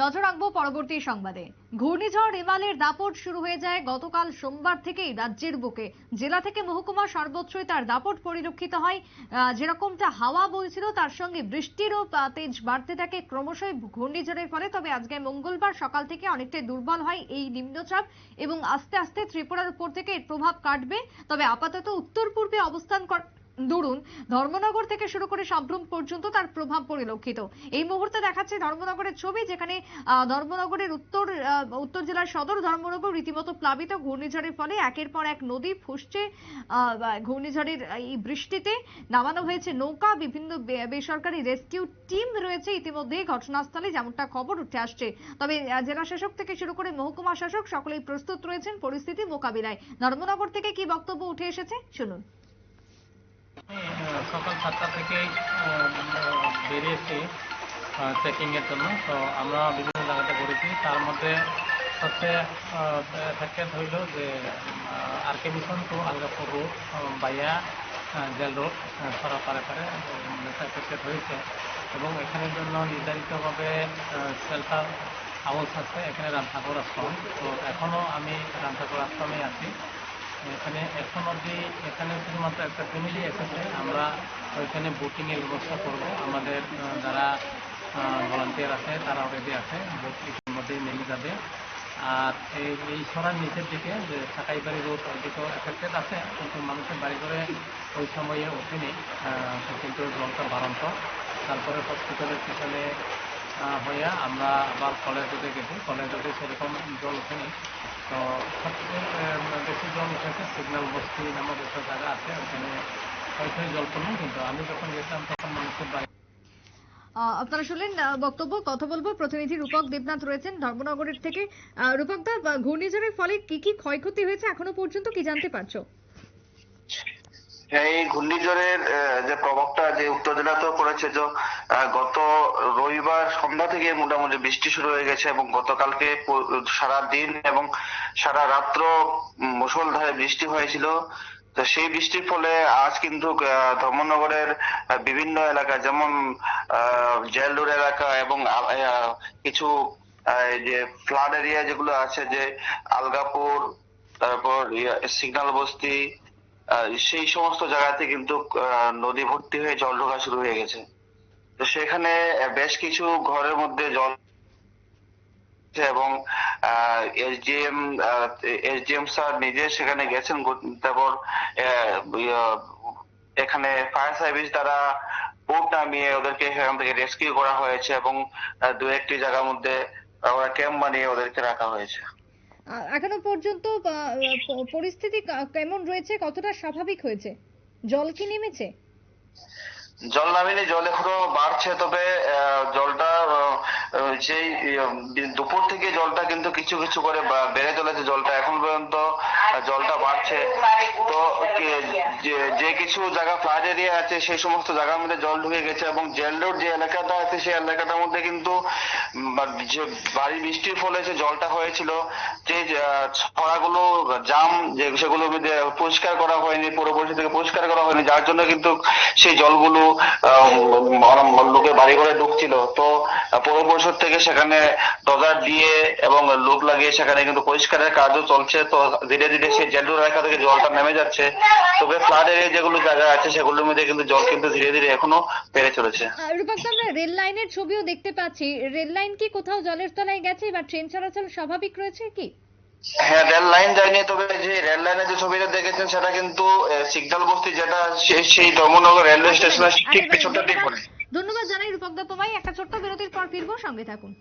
নজর রাখব পরবর্তী সংবাদে। ঘূর্ণিঝড় রেমালের দাপট শুরু হয়ে যায় গতকাল সোমবার থেকেই রাজ্যের বুকে। জেলা থেকে মহকুমা সর্বত্রই তার দাপট পরিলক্ষিত হয়। যেরকমটা হাওয়া বইছিল, তার সঙ্গে বৃষ্টিরও তেজ বাড়তে থাকে। ক্রমশই ঘূর্ণিঝড়ের ফলে, তবে আজকে মঙ্গলবার সকাল থেকে অনেকটাই দুর্বল হয় এই নিম্নচাপ এবং আস্তে আস্তে ত্রিপুরার উপর থেকে এর প্রভাব কাটবে। তবে আপাতত উত্তর পূর্বে অবস্থান দরুন ধর্মনগর থেকে শুরু করে সাবরুম পর্যন্ত তার প্রভাব পরিলক্ষিত। এই মুহূর্তে দেখাচ্ছে ধর্মনগরের ছবি, যেখানে ধর্মনগরের উত্তর উত্তর জেলার সদর ধর্মনগর রীতিমতো প্লাবিত ঘূর্ণিঝড়ের ফলে একের পর এক নদী ফুসছে। ঘূর্ণিঝড়ের এই বৃষ্টিতে নামানো হয়েছে নৌকা, বিভিন্ন বেসরকারি রেস্কিউ টিম রয়েছে ইতিমধ্যেই ঘটনাস্থলে, যেমনটা খবর উঠে আসছে। তবে জেলা শাসক থেকে শুরু করে মহকুমা শাসক সকলেই প্রস্তুত রয়েছেন পরিস্থিতি মোকাবিলায়। ধর্মনগর থেকে কি বক্তব্য উঠে এসেছে? শুনুন। সকাল সাতটা আহ, বেরিয়েছি ট্রেকিংয়ের জন্য। তো আমরা বিভিন্ন জায়গাতে ঘুরেছি। তার মধ্যে সবচেয়ে এফেক্টেড হইল যে R K mission to Algapur road বাইয়া জেল রোড সরা পারে পারে এফেক্টেড হয়েছে। এবং এখানের জন্য নির্ধারিতভাবে শেল্টার হাউস আছে। এখানে রামঠাকুর আশ্রম। তো এখনও আমি রামঠাকুর আশ্রমে আছি। এখানে এখন অবধি এখানে শুধুমাত্র একটা ফ্যামিলি এসেছে। আমরা ওইখানে বুকিংয়ের ব্যবস্থা করব। আমাদের যারা ভলান্টিয়ার আছে, তারা অলরেডি আছে। বুক ইতিমধ্যেই নেমে যাবে। আর এই এই সরার নিচের দিকে যে সাকাই বাড়ি রোড ওইদিকে এফেক্টেড আছে। কিন্তু মানুষের বাড়ি করে ওই সময়ে ওঠেনি। কিন্তু জলটা বাড়ন্ত। তারপরে হসপিটালের পিছনে হইয়া আমরা আবার কলেজ রোডে গেছি। কলেজ রোডে সেরকম জল ওঠেনি। তো আহ, বেশি জল উঠেছে সিগন্যাল বস্তি নামক একটা জায়গা আছে ওখানে ওইখানে জল পড়ল কিন্তু আমি যখন গেছিলাম তখন মানুষের বাড়ি আপনারা শুনলেন বক্তব্য কথা বলব। প্রতিনিধি রূপক দেবনাথ রয়েছেন ধর্মনগরের থেকে। রূপক দা ঘূর্ণিঝড়ের ফলে কি কি ক্ষয়ক্ষতি হয়েছে এখনও পর্যন্ত কি জানতে পারছ? হ্যাঁ, এই ঘূর্ণিঝড়ের যে প্রভাবটা যে উত্তর জেলাতেও পড়েছে যে গত রবিবার সন্ধ্যা থেকে মোটামুটি বৃষ্টি শুরু হয়ে গেছে এবং গতকালকে সারা দিন এবং সারা রাত্র মুষলধারে বৃষ্টি হয়েছিল। তো সেই বৃষ্টির ফলে আজ কিন্তু ধর্মনগরের বিভিন্ন এলাকা যেমন জেলডোর এলাকা এবং কিছু যে ফ্লাড এরিয়া যেগুলো আছে যে আলগাপুর তারপর সিগন্যাল বস্তি সেই সমস্ত জায়গাতে কিন্তু নদী ভর্তি হয়ে জল ঢোকা শুরু হয়ে গেছে। তো সেখানে বেশ কিছু ঘরের মধ্যে জল এবং এসডিএম এসডিএম স্যার নিজে সেখানে গেছেন। তারপর এখানে ফায়ার সার্ভিস দ্বারা বোট নামিয়ে ওদেরকে সেখান থেকে রেস্কিউ করা হয়েছে এবং দু একটি জায়গার মধ্যে ওরা ক্যাম্প বানিয়ে ওদেরকে রাখা হয়েছে। এখনও পর্যন্ত পরিস্থিতি কেমন রয়েছে? কতটা স্বাভাবিক হয়েছে? জল কি নেমেছে? জল নামেনি, জল এখনও বাড়ছে, তবে জলটা সেই দুপুর থেকে জলটা কিন্তু কিছু কিছু করে বেড়ে চলেছে জলটা। এখন পর্যন্ত জলটা বাড়ছে। তো যে- কিছু জায়গা ফ্লাড এরিয়া আছে, সেই সমস্ত জায়গার মধ্যে জল ঢুকে গেছে এবং জেল রোড যে এলাকাটা আছে, সেই এলাকাটার মধ্যে কিন্তু যে ভারী বৃষ্টির ফলে যে জলটা হয়েছিল যে ছড়াগুলো জাম যে সেগুলো পরিষ্কার করা হয়নি পুরো পরিষদ থেকে পরিষ্কার করা হয়নি যার জন্য কিন্তু সেই জলগুলো লোকের বাড়ি ঘরে ঢুকছিল। তো পৌর পরিষদ থেকে সেখানে ডজার দিয়ে এবং লোক লাগিয়ে সেখানে কিন্তু পরিষ্কারের কাজও চলছে। তো ধীরে ধীরে সেই জেলুর এলাকা থেকে জলটা নেমে যাচ্ছে। তবে ফ্লাড এরিয়া যেগুলো জায়গা আছে সেগুলোর মধ্যে কিন্তু জল কিন্তু ধীরে ধীরে এখনও বেড়ে চলেছে। আহ, রূপক আমরা রেল লাইনের ছবিও দেখতে পাচ্ছি। রেল লাইন কি কোথাও জলের তলায় গেছে বা ট্রেন চলাচল স্বাভাবিক রয়েছে কি? হ্যাঁ রেল লাইন যায়নি তবে যে রেল লাইনে যে ছবিটা দেখেছেন সেটা কিন্তু সিগন্যাল বস্তি যেটা সেই ধর্মনগর রেলওয়ে স্টেশনের ঠিক একেবারে দিয়ে। পড়ে। ধন্যবাদ জানাই রূপক দত্ত ভাই একটা ছোট্ট বিরতির পর ফিরবো সঙ্গে থাকুন।